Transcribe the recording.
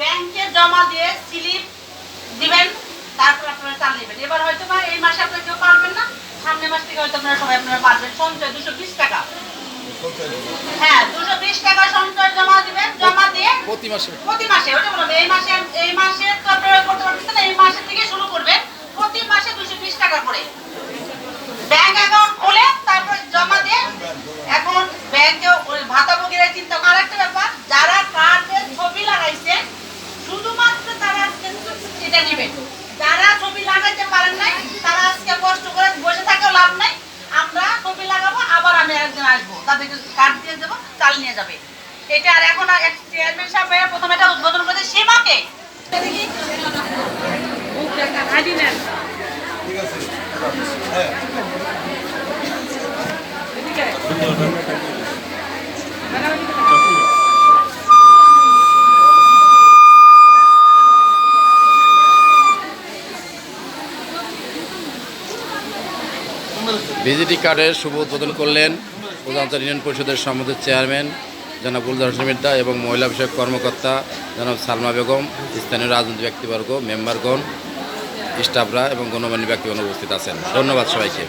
ব্যাংকে জমা দিয়ে স্লিপ দিবেন তারপর আপনারা চাল নেবেন। এবার হয়তো বা এই মাসে আপনারা কেউ পারবেন না সামনের মাস থেকে হয়তো আপনারা সবাই আপনারা পারবেন। সঞ্চয় দুশো বিশ টাকা। হ্যাঁ দুশো বিশ টাকা সঞ্চয় জমা দিবেন জমা দিয়ে প্রতি মাসে। প্রতি মাসে ওটা বললাম এই মাসে এই মাসে তো আপনারা করতে পারতেছেন না, এই মাসে থেকে শুরু করবেন। প্রতি মাসে দুশো বিশ টাকা করে। ব্যাংক অ্যাকাউন্ট খুলে তারপর জমা দিয়ে এখন ব্যাংকে ওই ভাতাভোগীরা চিন্তা করার একটা ব্যাপার যারা কার্ডে ছবি লাগাইছে শুধুমাত্র তারা আজকে যারা ছবি লাগাইতে পারেন নাই, তারা আজকে কষ্ট করে বসে থাকেও লাভ নাই। আমরা ছবি লাগাবো, আবার আমি একজন আসব। তাদেরকে কার্ড দিয়ে দেবো, চাল নিয়ে যাবে। এটা আর এখন চেয়ারম্যান সাহেব প্রথমে এটা উদ্বোধন করেছে সীমাকে ঠিক আছে। হ্যাঁ। ভিজিটি কার্ডের শুভ উদ্বোধন করলেন প্রধানত ইউনিয়ন পরিষদের সম্মতির চেয়ারম্যান, জনাব গুলদার হোসেন এবং মহিলা বিষয়ক কর্মকর্তা জনাব সালমা বেগম, স্থানীয় রাজনৈতিক ব্যক্তিবর্গ, মেম্বারগণ, স্টাফরা এবং গণমান্য ব্যক্তিগণ উপস্থিত আছেন। ধন্যবাদ সবাইকে।